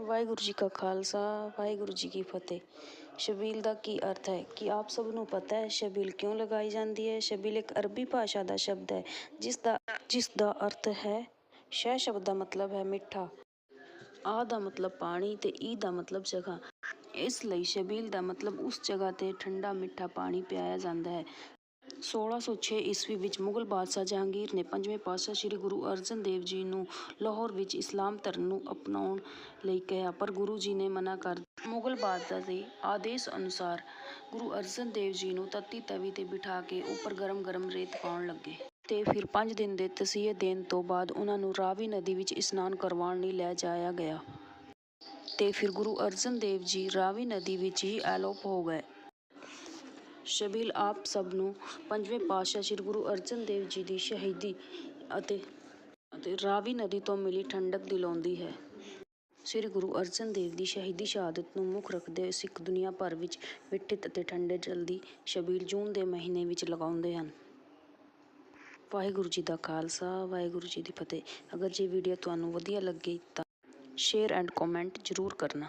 ਵਾਹਿਗੁਰੂ ਜੀ ਕਾ ਖਾਲਸਾ, ਵਾਹਿਗੁਰੂ ਜੀ ਕੀ ਫਤਿਹ। ਸ਼ਬੀਲ ਦਾ ਕੀ ਅਰਥ ਹੈ ਕਿ ਆਪ ਸਭ ਨੂੰ ਪਤਾ ਹੈ ਸ਼ਬੀਲ ਕਿਉਂ ਲਗਾਈ ਜਾਂਦੀ ਹੈ? ਸ਼ਬੀਲ ਇੱਕ ਅਰਬੀ ਭਾਸ਼ਾ ਦਾ ਸ਼ਬਦ ਹੈ, ਜਿਸ ਦਾ ਜਿਸ ਦਾ ਅਰਥ ਹੈ, ਸ਼ੈ ਸ਼ਬਦ ਦਾ ਮਤਲਬ ਹੈ ਮਿੱਠਾ। ਆ ਦਾ ਮਤਲਬ ਪਾਣੀ ਤੇ ਈ ਦਾ ਮਤਲਬ ਜਗ੍ਹਾ। ਇਸ ਲਈ ਸ਼ਬੀਲ ਦਾ ਮਤਲਬ ਉਸ ਜਗ੍ਹਾ ਤੇ ਠੰਡਾ ਮਿੱਠਾ ਪਾਣੀ ਪਿਆਇਆ ਜਾਂਦਾ ਹੈ। 1606 ਈਸਵੀ ਵਿੱਚ ਮੁਗਲ ਬਾਦਸ਼ਾਹ ਜਹਾਂਗੀਰ ਨੇ ਪੰਜਵੇਂ ਪਾਤਸ਼ਾਹ ਸ੍ਰੀ ਗੁਰੂ ਅਰਜਨ ਦੇਵ ਜੀ ਨੂੰ ਲਾਹੌਰ ਵਿੱਚ ਇਸਲਾਮ ਧਰਮ ਨੂੰ ਅਪਣਾਉਣ ਲਈ ਕਿਹਾ, ਪਰ ਗੁਰੂ ਜੀ ਨੇ ਮਨਾ ਕਰ ਦਿੱਤਾ। ਮੁਗਲ ਬਾਦਸ਼ਾਹ ਦੇ ਆਦੇਸ਼ ਅਨੁਸਾਰ ਗੁਰੂ ਅਰਜਨ ਦੇਵ ਜੀ ਨੂੰ ਤੱਤੀ ਤਵੀ ਤੇ ਬਿਠਾ ਕੇ ਉੱਪਰ ਗਰਮ ਗਰਮ ਰੇਤ ਪਾਉਣ ਲੱਗੇ ਤੇ ਫਿਰ 5 ਦਿਨ ਦੇ ਤਸੀਹੇ ਦੇਣ ਤੋਂ ਬਾਅਦ ਉਹਨਾਂ ਨੂੰ ਰਾਵੀ ਨਦੀ ਵਿੱਚ ਇਸ਼ਨਾਨ ਕਰਵਾਉਣ ਲਈ ਲੈ ਜਾਇਆ ਗਿਆ। ਤੇ ਫਿਰ ਗੁਰੂ ਅਰਜਨ ਦੇਵ ਜੀ ਰਾਵੀ ਨਦੀ ਵਿੱਚ ਹੀ ਅਲੋਪ ਹੋ ਗਏ। ਸ਼ਬੀਲ ਆਪ ਸਭ ਨੂੰ ਪੰਜਵੇਂ ਪਾਤਸ਼ਾਹ ਸ੍ਰੀ ਗੁਰੂ ਅਰਜਨ ਦੇਵ ਜੀ ਦੀ ਸ਼ਹੀਦੀ ਅਤੇ ਅਤੇ ਰਾਵੀ ਨਦੀ ਤੋਂ ਮਿਲੀ ਠੰਡਕ ਦਿਲਾਉਂਦੀ ਹੈ। ਸ੍ਰੀ ਗੁਰੂ ਅਰਜਨ ਦੇਵ ਦੀ ਸ਼ਹੀਦੀ ਸ਼ਹਾਦਤ ਨੂੰ ਮੁੱਖ ਰੱਖਦੇ ਹੋਏ ਸਿੱਖ ਦੁਨੀਆ ਭਰ ਵਿੱਚ ਮਿੱਠੇ ਅਤੇ ਠੰਡੇ ਜਲਦੀ ਸ਼ਬੀਲ ਜੂਨ ਦੇ ਮਹੀਨੇ ਵਿੱਚ ਲਗਾਉਂਦੇ ਹਨ। ਵਾਹਿਗੁਰੂ ਜੀ ਦਾ ਖਾਲਸਾ, ਵਾਹਿਗੁਰੂ ਜੀ ਦੀ ਫਤਿਹ। ਅਗਰ ਜੇ ਵੀਡੀਓ ਤੁਹਾਨੂੰ ਵਧੀਆ ਲੱਗੀ ਤਾਂ ਸ਼ੇਅਰ ਐਂਡ ਕਮੈਂਟ ਜ਼ਰੂਰ ਕਰਨਾ।